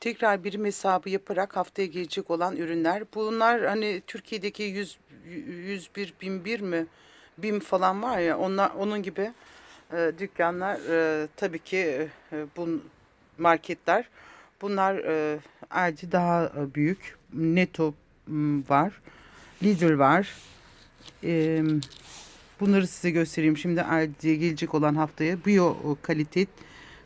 tekrar birim hesabı yaparak haftaya gelecek olan ürünler. Bunlar hani Türkiye'deki 100 101 1001 mi? BİM falan var ya onlar onun gibi e, dükkanlar e, tabii ki e, bu marketler bunlar e, Aldi daha e, büyük. Netto m, var. Lidl var. E, bunları size göstereyim. Şimdi Aldi'ye gelecek olan haftaya bio kalite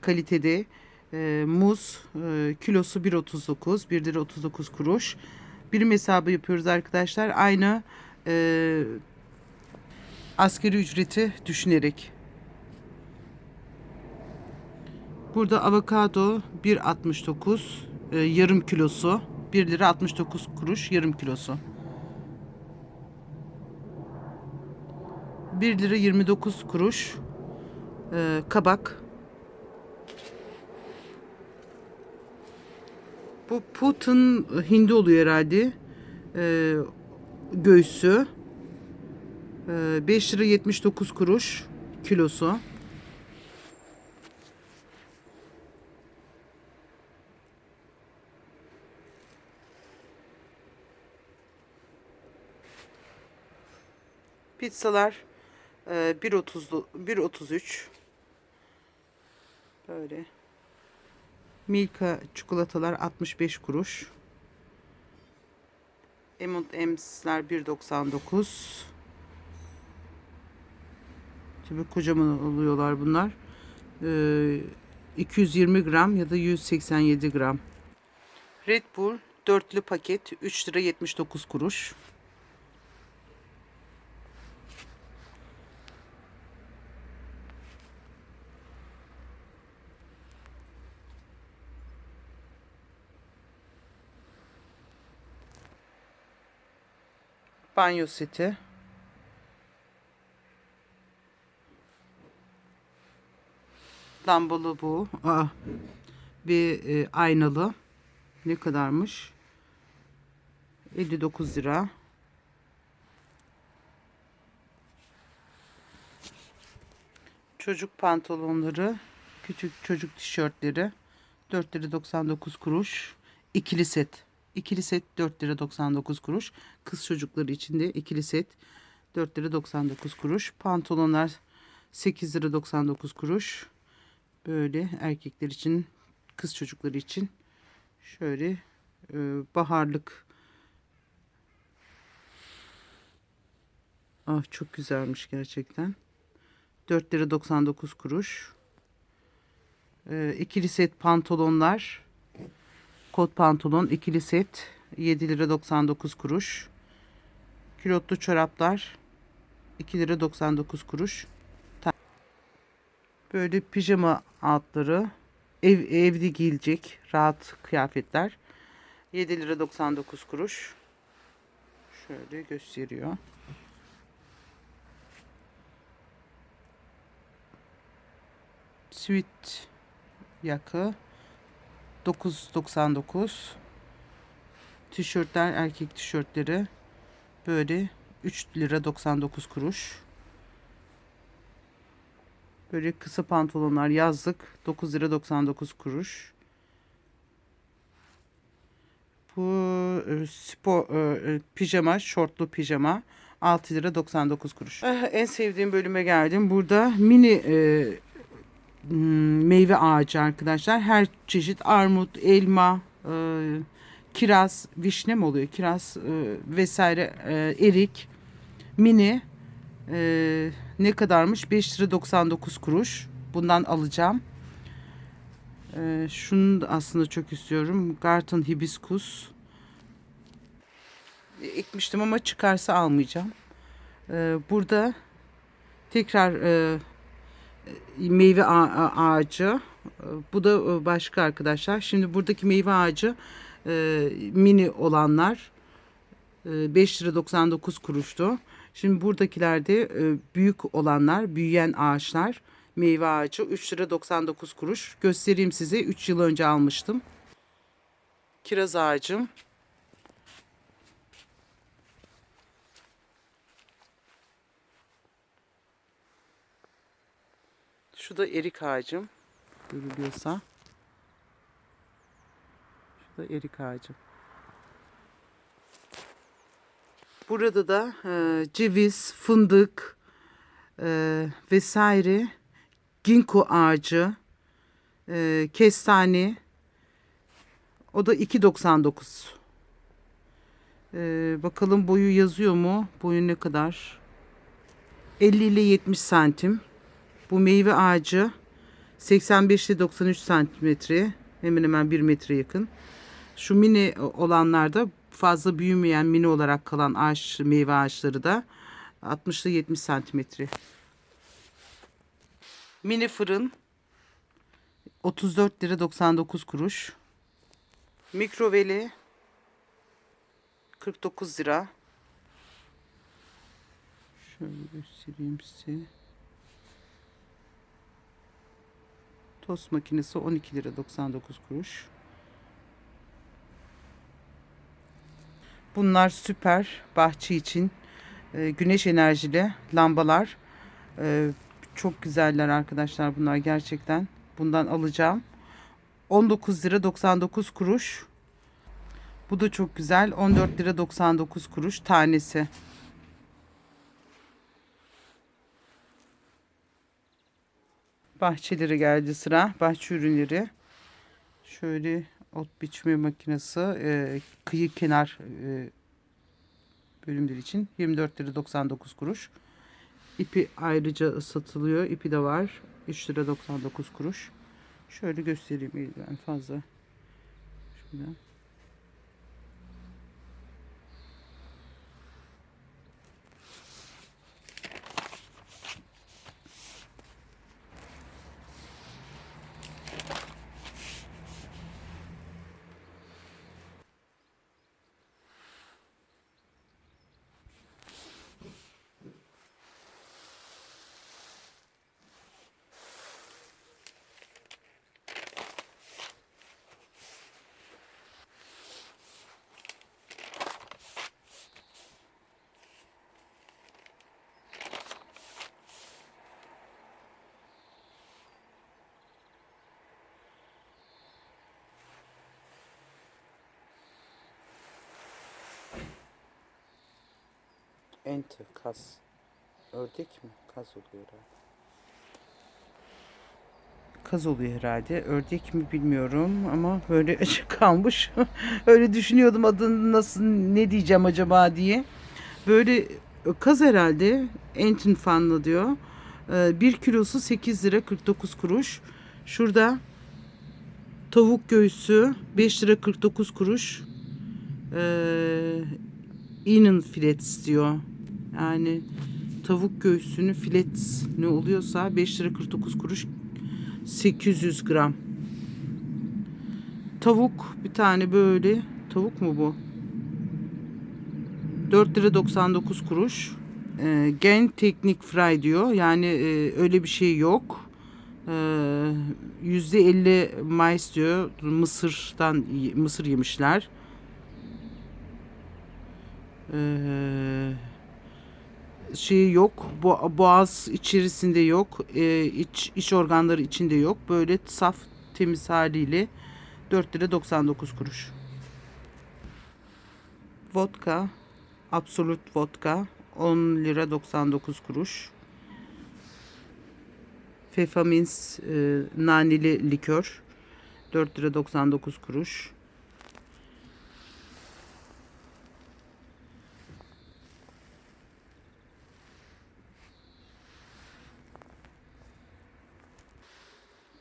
kalitede e, muz e, kilosu 1.39 1 lira 39 kuruş. Birim hesabı yapıyoruz arkadaşlar. Aynı e, askeri ücreti düşünerek. Burada avokado 1.69 e, yarım kilosu 1 lira 69 kuruş yarım kilosu. 1 lira 29 kuruş e, kabak. Bu Putin hindi oluyor herhalde. E, göğsü. E, 5 lira 79 kuruş kilosu. Pizzalar e, 1.30 1.33 böyle. Milka çikolatalar 65 kuruş. M&M's'ler 1.99. Tabii kocaman oluyorlar bunlar. Ee, 220 gram ya da 187 gram. Red Bull dörtlü paket 3 lira 79 kuruş. Banyo seti. Lambalı bu. Aa, bir e, aynalı. Ne kadarmış? 59 lira. Çocuk pantolonları, küçük çocuk tişörtleri 4 lira 99 kuruş. İkili set. İkili set 4 lira 99 kuruş. Kız çocukları için de ikili set 4 lira 99 kuruş. Pantolonlar 8 lira 99 kuruş. Böyle erkekler için, kız çocukları için şöyle e, baharlık. Ah çok güzelmiş gerçekten. 4 lira 99 kuruş. E, ikili set pantolonlar Kot pantolon ikili set 7 lira 99 kuruş. Kilotlu çoraplar 2 lira 99 kuruş. Böyle pijama altları ev, evde giyilecek rahat kıyafetler 7 lira 99 kuruş. Şöyle gösteriyor. Sweet yakı 9.99 tişörtler erkek tişörtleri böyle 3 lira 99 kuruş böyle kısa pantolonlar yazlık 9 lira 99 kuruş bu e, spor e, pijama şortlu pijama 6 lira 99 kuruş. Ah, en sevdiğim bölüme geldim. Burada mini e, meyve ağacı arkadaşlar. Her çeşit armut, elma, e, kiraz, vişne mi oluyor? Kiraz e, vesaire, e, erik, mini e, ne kadarmış? 5 lira 99 kuruş. Bundan alacağım. E, şunu da aslında çok istiyorum. Garten hibiskus. E, ekmiştim ama çıkarsa almayacağım. E, burada tekrar e, meyve ağacı. Bu da başka arkadaşlar. Şimdi buradaki meyve ağacı e, mini olanlar 5 lira 99 kuruştu. Şimdi buradakilerde e, büyük olanlar, büyüyen ağaçlar meyve ağacı 3 lira 99 kuruş. Göstereyim size. 3 yıl önce almıştım. Kiraz ağacım. Şu da erik ağacım. Görülüyorsa. Bu da erik ağacı. Burada da e, ceviz, fındık e, vesaire, ginkgo ağacı, e, kestane. O da 2.99. E, bakalım boyu yazıyor mu? Boyu ne kadar? 50 ile 70 santim. Bu meyve ağacı 85 ile 93 santimetre. Hemen hemen 1 metre yakın. Şu mini olanlarda fazla büyümeyen mini olarak kalan ağaç meyve ağaçları da 60 ile 70 santimetre. Mini fırın 34 lira 99 kuruş. Mikroveli 49 lira. Şöyle göstereyim size. Tost makinesi 12 lira 99 kuruş. Bunlar süper bahçe için e, güneş enerjili lambalar. E, çok güzeller arkadaşlar bunlar gerçekten. Bundan alacağım. 19 lira 99 kuruş. Bu da çok güzel. 14 lira 99 kuruş tanesi. Bahçeleri geldi sıra. Bahçe ürünleri. Şöyle ot biçme makinesi. e, kıyı kenar e, bölümleri için 24 lira 99 kuruş. İpi ayrıca satılıyor. İpi de var. 3 lira 99 kuruş. Şöyle göstereyim ben fazla. Şuradan. Enti, kaz. Ördek mi? Kaz oluyor herhalde. Kaz oluyor herhalde. Ördek mi bilmiyorum ama böyle açık kalmış. Öyle düşünüyordum adını nasıl ne diyeceğim acaba diye. Böyle kaz herhalde. Entin fanlı diyor. Ee, bir kilosu 8 lira 49 kuruş. Şurada tavuk göğsü 5 lira 49 kuruş. Ee, Inen filets diyor. Yani tavuk göğsünü filet ne oluyorsa 5 lira 49 kuruş 800 gram. Tavuk bir tane böyle. Tavuk mu bu? 4 lira 99 kuruş. Ee, gen teknik fry diyor. Yani e, öyle bir şey yok. Ee, %50 mais diyor. Mısırdan mısır yemişler. Ee, şey yok. Boğaz içerisinde yok. Ee, iç iç organları içinde yok. Böyle saf temiz haliyle 4 lira 99 kuruş. Vodka, Absolut vodka 10 lira 99 kuruş. Fefamins e, naneli likör 4 lira 99 kuruş.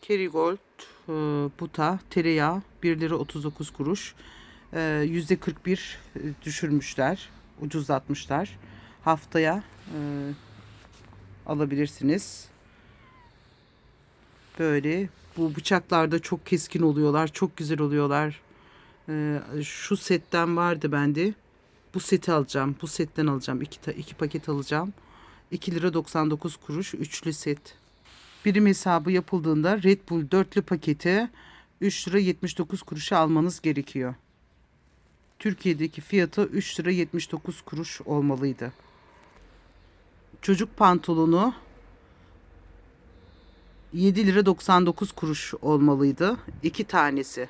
Kerrygold e, buta tereyağı 1 lira 39 kuruş. E, Yüzde 41 e, düşürmüşler. Ucuzlatmışlar. Haftaya e, alabilirsiniz. Böyle bu bıçaklar da çok keskin oluyorlar. Çok güzel oluyorlar. E, şu setten vardı bende. Bu seti alacağım. Bu setten alacağım. İki, iki paket alacağım. 2 lira 99 kuruş. Üçlü set. Birim hesabı yapıldığında Red Bull dörtlü paketi 3 lira 79 kuruşa almanız gerekiyor. Türkiye'deki fiyatı 3 lira 79 kuruş olmalıydı. Çocuk pantolonu 7 lira 99 kuruş olmalıydı. iki tanesi.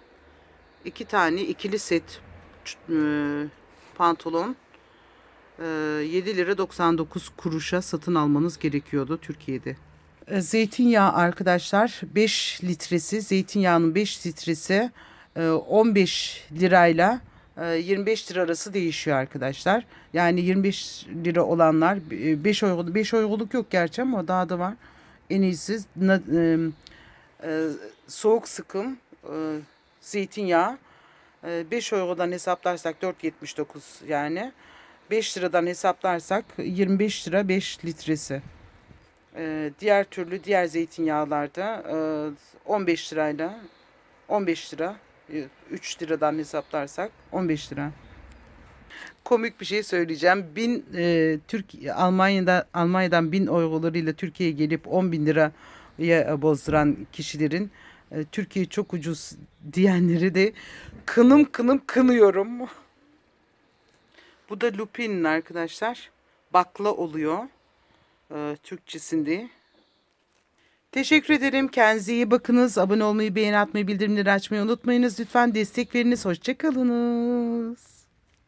iki tane ikili set e, pantolon e, 7 lira 99 kuruşa satın almanız gerekiyordu Türkiye'de. E, Zeytinyağı arkadaşlar 5 litresi zeytinyağının 5 litresi e, 15 lirayla e, 25 lira arası değişiyor arkadaşlar. Yani 25 lira olanlar 5 euro 5 euroluk yok gerçi ama daha da var. En iyisi e, e, soğuk sıkım e, zeytinyağı e, 5 eurodan hesaplarsak 4.79 yani 5 liradan hesaplarsak 25 lira 5 litresi. E, diğer türlü diğer zeytinyağlarda e, 15 lirayla 15 lira e, 3 liradan hesaplarsak 15 lira. Komik bir şey söyleyeceğim. Bin e, Türk Almanya'da Almanya'dan bin eurolarıyla Türkiye'ye gelip 10 bin liraya bozduran kişilerin e, Türkiye çok ucuz diyenleri de kınım kınım kınıyorum. Bu da lupin arkadaşlar. Bakla oluyor. E, Türkçesinde. Teşekkür ederim. Kendinize iyi bakınız. Abone olmayı, beğeni atmayı, bildirimleri açmayı unutmayınız. Lütfen destek veriniz. Hoşçakalınız.